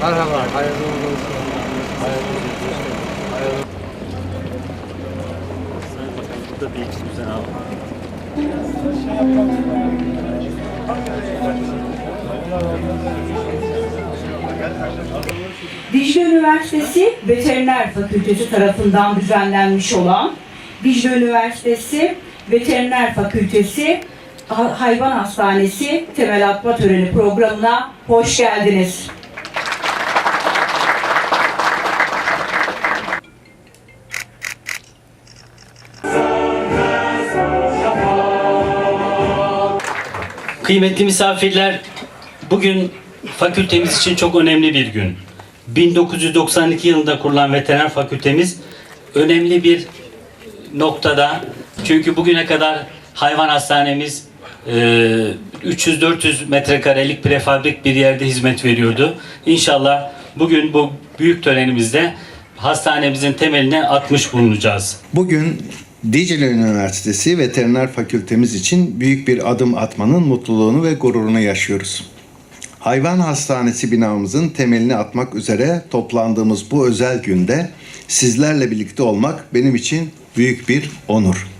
Merhaba, hayırlı uğurlu olsun. Hayırlı uğurlu olsun. Hayırlı Sayın Bakan burada bir iki Üniversitesi Veteriner Fakültesi tarafından düzenlenmiş olan Dicle Üniversitesi Veteriner Fakültesi Hayvan Hastanesi temel atma töreni programına hoş geldiniz. Kıymetli misafirler, bugün fakültemiz için çok önemli bir gün. 1992 yılında kurulan veteriner fakültemiz önemli bir noktada. Çünkü bugüne kadar hayvan hastanemiz 300-400 metrekarelik prefabrik bir yerde hizmet veriyordu. İnşallah bugün bu büyük törenimizde hastanemizin temelini atmış bulunacağız. Bugün Dicle Üniversitesi Veteriner Fakültemiz için büyük bir adım atmanın mutluluğunu ve gururunu yaşıyoruz. Hayvan Hastanesi binamızın temelini atmak üzere toplandığımız bu özel günde sizlerle birlikte olmak benim için büyük bir onur.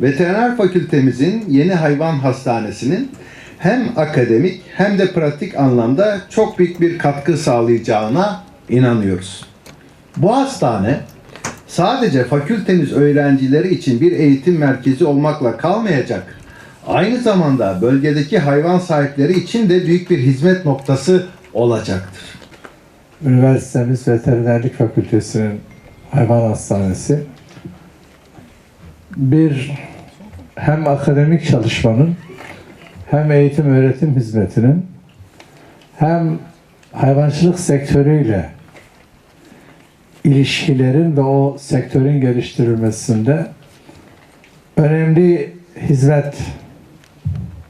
Veteriner Fakültemizin yeni hayvan hastanesinin hem akademik hem de pratik anlamda çok büyük bir katkı sağlayacağına inanıyoruz. Bu hastane sadece fakültemiz öğrencileri için bir eğitim merkezi olmakla kalmayacak. Aynı zamanda bölgedeki hayvan sahipleri için de büyük bir hizmet noktası olacaktır. Üniversitemiz Veterinerlik Fakültesi'nin hayvan hastanesi bir hem akademik çalışmanın hem eğitim öğretim hizmetinin hem hayvancılık sektörüyle ilişkilerin ve o sektörün geliştirilmesinde önemli hizmet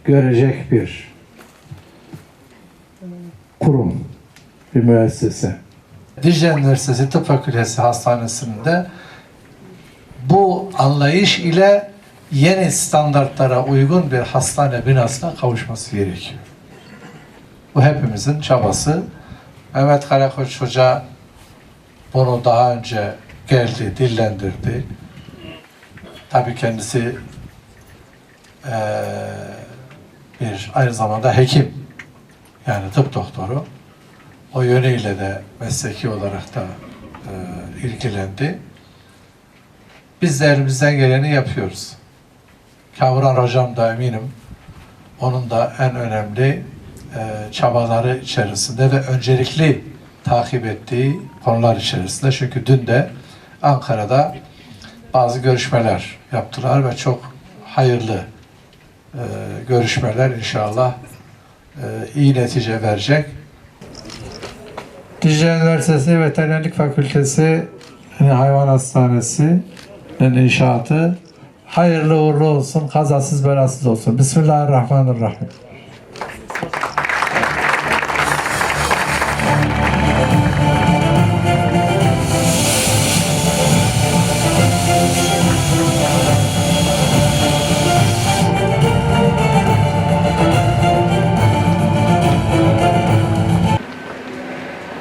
görecek bir kurum, bir müessese. Dicle Üniversitesi Tıp Fakültesi Hastanesi'nde bu anlayış ile yeni standartlara uygun bir hastane binasına kavuşması gerekiyor. Bu hepimizin çabası. Mehmet Karakoç Hoca bunu daha önce geldi, dillendirdi. Tabii kendisi eee, bir aynı zamanda hekim. Yani tıp doktoru. O yönüyle de mesleki olarak da e, ilgilendi. Biz de elimizden geleni yapıyoruz. Kamuran Hocam da eminim onun da en önemli e, çabaları içerisinde ve öncelikli takip ettiği konular içerisinde. Çünkü dün de Ankara'da bazı görüşmeler yaptılar ve çok hayırlı e, görüşmeler inşallah e, iyi netice verecek. Dicle Üniversitesi Veterinerlik Fakültesi yani Hayvan Hastanesi'nin inşaatı hayırlı uğurlu olsun, kazasız belasız olsun. Bismillahirrahmanirrahim.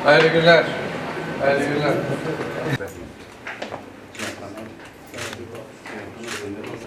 Hayırlı günler. Hayırlı günler. книжный мирок.